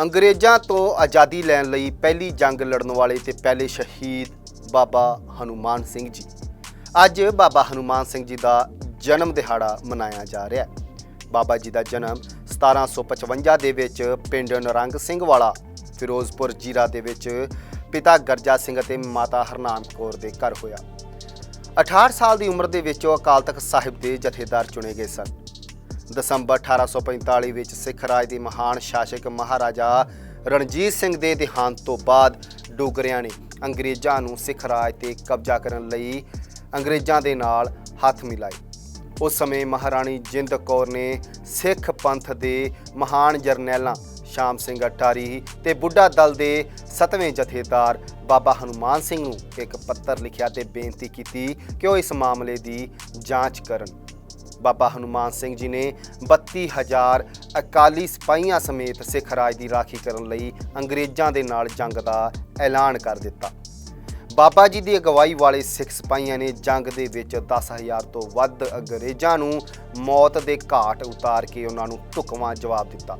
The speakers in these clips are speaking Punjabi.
ਅੰਗਰੇਜ਼ਾਂ ਤੋਂ ਆਜ਼ਾਦੀ ਲੈਣ ਲਈ ਪਹਿਲੀ ਜੰਗ ਲੜਨ ਵਾਲੇ ਤੇ ਪਹਿਲੇ ਸ਼ਹੀਦ ਬਾਬਾ ਹਨੂਮਾਨ ਸਿੰਘ ਜੀ। ਅੱਜ ਬਾਬਾ ਹਨੂਮਾਨ ਸਿੰਘ ਜੀ ਦਾ ਜਨਮ ਦਿਹਾੜਾ ਮਨਾਇਆ ਜਾ ਰਿਹਾ ਹੈ। ਬਾਬਾ ਜੀ ਦਾ ਜਨਮ 1755 ਦੇ ਵਿੱਚ ਪਿੰਡ ਨਰੰਗ ਸਿੰਘ ਵਾਲਾ, ਫਿਰੋਜ਼ਪੁਰ ਜੀਰਾ ਦੇ ਵਿੱਚ ਪਿਤਾ ਗਰਜਾ ਸਿੰਘ ਅਤੇ ਮਾਤਾ ਹਰਨਾਮ ਕੌਰ ਦੇ ਘਰ ਹੋਇਆ। 68 ਸਾਲ ਦੀ ਉਮਰ ਦੇ ਵਿੱਚ ਉਹ ਅਕਾਲ ਤਖਤ ਸਾਹਿਬ ਦੇ ਜਥੇਦਾਰ ਚੁਣੇ ਗਏ ਸਨ। ਦਸੰਬਰ 1845 ਵਿੱਚ ਸਿੱਖ ਰਾਜ ਦੇ ਮਹਾਨ ਸ਼ਾਸਕ ਮਹਾਰਾਜਾ ਰਣਜੀਤ ਸਿੰਘ ਦੇ ਦੇਹਾਂਤ ਤੋਂ ਬਾਅਦ ਡੋਗਰਿਆਂ ਨੇ ਅੰਗਰੇਜ਼ਾਂ ਨੂੰ ਸਿੱਖ ਰਾਜ ਤੇ ਕਬਜ਼ਾ ਕਰਨ ਲਈ ਅੰਗਰੇਜ਼ਾਂ ਦੇ ਨਾਲ ਹੱਥ ਮਿਲਾਏ। ਉਸ ਸਮੇਂ ਮਹਾਰਾਣੀ ਜਿੰਦ ਕੌਰ ਨੇ ਸਿੱਖ ਪੰਥ ਦੇ ਮਹਾਨ ਜਰਨੈਲਾਂ ਸ਼ਾਮ ਸਿੰਘ ਅਟਾਰੀ ਤੇ ਬੁੱਢਾ ਦਲ ਦੇ ਸਤਵੇਂ ਜਥੇਦਾਰ ਬਾਬਾ ਹਨੂਮਾਨ ਸਿੰਘ ਨੂੰ ਇੱਕ ਪੱਤਰ ਲਿਖਿਆ ਤੇ ਬੇਨਤੀ ਕੀਤੀ ਕਿ ਉਹ ਇਸ ਮਾਮਲੇ ਦੀ ਜਾਂਚ ਕਰਨ। ਬਾਬਾ ਹਨੂਮਾਨ ਸਿੰਘ ਜੀ ਨੇ 32000 ਅਕਾਲੀ ਸਿਪਾਹੀਆਂ ਸਮੇਤ ਸਿੱਖ ਰਾਜ ਦੀ ਰਾਖੀ ਕਰਨ ਲਈ ਅੰਗਰੇਜ਼ਾਂ ਦੇ ਨਾਲ ਜੰਗ ਦਾ ਐਲਾਨ ਕਰ ਦਿੱਤਾ। ਬਾਬਾ ਜੀ ਦੀ ਅਗਵਾਈ ਵਾਲੇ ਸਿੱਖ ਸਿਪਾਹੀਆਂ ਨੇ ਜੰਗ ਦੇ ਵਿੱਚ 10000 ਤੋਂ ਵੱਧ ਅੰਗਰੇਜ਼ਾਂ ਨੂੰ ਮੌਤ ਦੇ ਘਾਟ ਉਤਾਰ ਕੇ ਉਹਨਾਂ ਨੂੰ ਢੁਕਵਾਂ ਜਵਾਬ ਦਿੱਤਾ।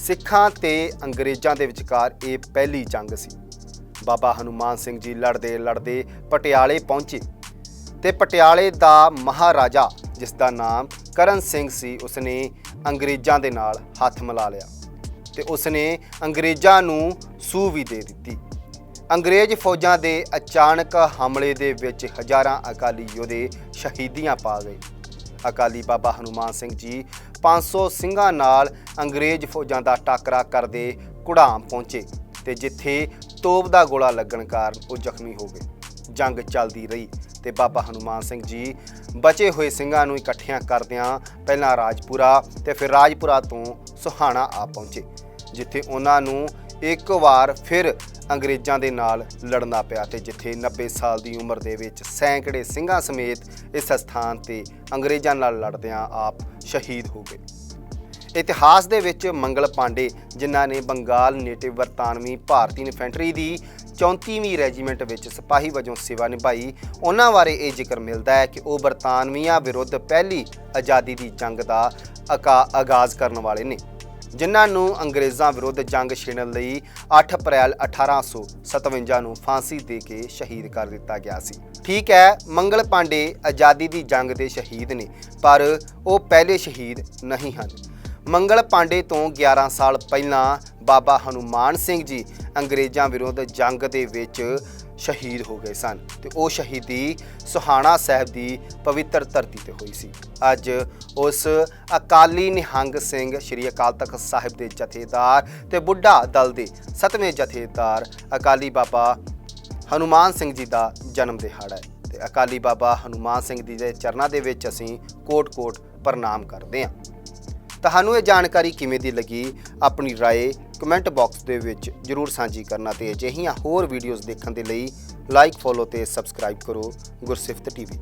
ਸਿੱਖਾਂ ਤੇ ਅੰਗਰੇਜ਼ਾਂ ਦੇ ਵਿਚਕਾਰ ਇਹ ਪਹਿਲੀ ਜੰਗ ਸੀ। ਬਾਬਾ ਹਨੂਮਾਨ ਸਿੰਘ ਜੀ ਲੜਦੇ ਲੜਦੇ ਪਟਿਆਲੇ ਪਹੁੰਚੇ ਤੇ ਪਟਿਆਲੇ ਦਾ ਮਹਾਰਾਜਾ ਜਿਸ ਦਾ ਨਾਮ ਕਰਨ ਸਿੰਘ ਸੀ, ਉਸਨੇ ਅੰਗਰੇਜ਼ਾਂ ਦੇ ਨਾਲ ਹੱਥ ਮਿਲਾ ਲਿਆ ਤੇ ਉਸਨੇ ਅੰਗਰੇਜ਼ਾਂ ਨੂੰ ਸੂਹ ਵੀ ਦੇ ਦਿੱਤੀ। ਅੰਗਰੇਜ਼ ਫੌਜਾਂ ਦੇ ਅਚਾਨਕ ਹਮਲੇ ਦੇ ਵਿੱਚ ਹਜ਼ਾਰਾਂ ਅਕਾਲੀ ਯੋਧੇ ਸ਼ਹੀਦੀਆਂ ਪਾ ਗਏ। ਅਕਾਲੀ ਬਾਬਾ ਹਨੂਮਾਨ ਸਿੰਘ ਜੀ 500 ਸਿੰਘਾਂ ਨਾਲ ਅੰਗਰੇਜ਼ ਫੌਜਾਂ ਦਾ ਟਾਕਰਾ ਕਰਦੇ ਕੁੜਾਮ ਪਹੁੰਚੇ ਤੇ ਜਿੱਥੇ ਤੋਪ ਦਾ ਗੋਲਾ ਲੱਗਣ ਕਾਰਨ ਉਹ ਜ਼ਖਮੀ ਹੋ ਗਏ। ਜੰਗ ਚੱਲਦੀ ਰਹੀ ਤੇ ਬਾਬਾ ਹਨੂਮਾਨ ਸਿੰਘ ਜੀ ਬਚੇ ਹੋਏ ਸਿੰਘਾਂ ਨੂੰ ਇਕੱਠਿਆਂ ਕਰਦਿਆਂ ਪਹਿਲਾਂ ਰਾਜਪੁਰਾ ਤੇ ਫਿਰ ਰਾਜਪੁਰਾ ਤੋਂ ਸੁਹਾਣਾ ਆ ਪਹੁੰਚੇ, ਜਿੱਥੇ ਉਹਨਾਂ ਨੂੰ ਇੱਕ ਵਾਰ ਫਿਰ ਅੰਗਰੇਜ਼ਾਂ ਦੇ ਨਾਲ ਲੜਨਾ ਪਿਆ ਤੇ ਜਿੱਥੇ 90 ਸਾਲ ਦੀ ਉਮਰ ਦੇ ਵਿੱਚ ਸੈਂਕੜੇ ਸਿੰਘਾਂ ਸਮੇਤ ਇਸ ਸਥਾਨ ਤੇ ਅੰਗਰੇਜ਼ਾਂ ਨਾਲ ਲੜਦਿਆਂ ਆਪ ਸ਼ਹੀਦ ਹੋ ਗਏ। ਇਤਿਹਾਸ ਦੇ ਵਿੱਚ ਮੰਗਲ ਪਾਂਡੇ, ਜਿਨ੍ਹਾਂ ਨੇ ਬੰਗਾਲ ਨੇਟਿਵ ਬਰਤਾਨਵੀ ਭਾਰਤੀ ਇਨਫੈਂਟਰੀ ਦੀ 34ਵੀਂ ਰੈਜੀਮੈਂਟ ਵਿੱਚ ਸਿਪਾਹੀ ਵਜੋਂ ਸੇਵਾ ਨਿਭਾਈ, ਉਹਨਾਂ ਬਾਰੇ ਇਹ ਜ਼ਿਕਰ ਮਿਲਦਾ ਹੈ ਕਿ ਉਹ ਬਰਤਾਨਵੀਆਂ ਵਿਰੁੱਧ ਪਹਿਲੀ ਆਜ਼ਾਦੀ ਦੀ ਜੰਗ ਦਾ ਅਕਾ- ਆਗਾਜ਼ ਕਰਨ ਵਾਲੇ ਨੇ, ਜਿਨ੍ਹਾਂ ਨੂੰ ਅੰਗਰੇਜ਼ਾਂ ਵਿਰੁੱਧ ਜੰਗ ਛੇੜਨ ਲਈ 8 ਅਪ੍ਰੈਲ 1857 ਨੂੰ ਫਾਂਸੀ ਦੇ ਕੇ ਸ਼ਹੀਦ ਕਰ ਦਿੱਤਾ ਗਿਆ ਸੀ। ਠੀਕ ਹੈ, ਮੰਗਲ ਪਾਂਡੇ ਆਜ਼ਾਦੀ ਦੀ ਜੰਗ ਦੇ ਸ਼ਹੀਦ ਨੇ, ਪਰ ਉਹ ਪਹਿਲੇ ਸ਼ਹੀਦ ਨਹੀਂ ਹਨ। ਮੰਗਲ ਪਾਂਡੇ ਤੋਂ 11 ਸਾਲ ਪਹਿਲਾਂ ਬਾਬਾ ਹਨੂਮਾਨ ਸਿੰਘ ਜੀ ਅੰਗਰੇਜ਼ਾਂ ਵਿਰੁੱਧ ਜੰਗ ਦੇ ਵਿੱਚ ਸ਼ਹੀਦ ਹੋ ਗਏ ਸਨ ਤੇ ਉਹ ਸ਼ਹੀਦੀ ਸੁਹਾਣਾ ਸਾਹਿਬ ਦੀ ਪਵਿੱਤਰ ਧਰਤੀ ਤੇ ਹੋਈ ਸੀ। ਅੱਜ ਉਸ ਅਕਾਲੀ ਨਿਹੰਗ ਸਿੰਘ ਸ੍ਰੀ ਅਕਾਲ ਤਖਤ ਸਾਹਿਬ ਦੇ ਜਥੇਦਾਰ ਤੇ ਬੁੱਢਾ ਦਲ ਦੇ ਸਤਵੇਂ ਜਥੇਦਾਰ ਅਕਾਲੀ ਬਾਬਾ ਹਨੂਮਾਨ ਸਿੰਘ ਜੀ ਦਾ ਜਨਮ ਦਿਹਾੜਾ ਹੈ ਤੇ ਅਕਾਲੀ ਬਾਬਾ ਹਨੂਮਾਨ ਸਿੰਘ ਜੀ ਦੇ ਚਰਨਾਂ ਦੇ ਵਿੱਚ ਅਸੀਂ ਕੋਟ-ਕੋਟ ਪ੍ਰਣਾਮ ਕਰਦੇ ਹਾਂ। ਤੁਹਾਨੂੰ ਇਹ ਜਾਣਕਾਰੀ ਕਿਵੇਂ ਦੀ ਲੱਗੀ ਆਪਣੀ رائے ਕਮੈਂਟ ਬਾਕਸ ਦੇ ਵਿੱਚ ਜਰੂਰ ਸਾਂਝੀ ਕਰਨਾ ਤੇ ਅਜਿਹੀਆਂ ਹੋਰ ਵੀਡੀਓਜ਼ ਦੇਖਣ ਦੇ ਲਈ ਲਾਈਕ ਫੋਲੋ ਤੇ ਸਬਸਕ੍ਰਾਈਬ ਕਰੋ ਗੁਰਸਿਫਤ ਟੀਵੀ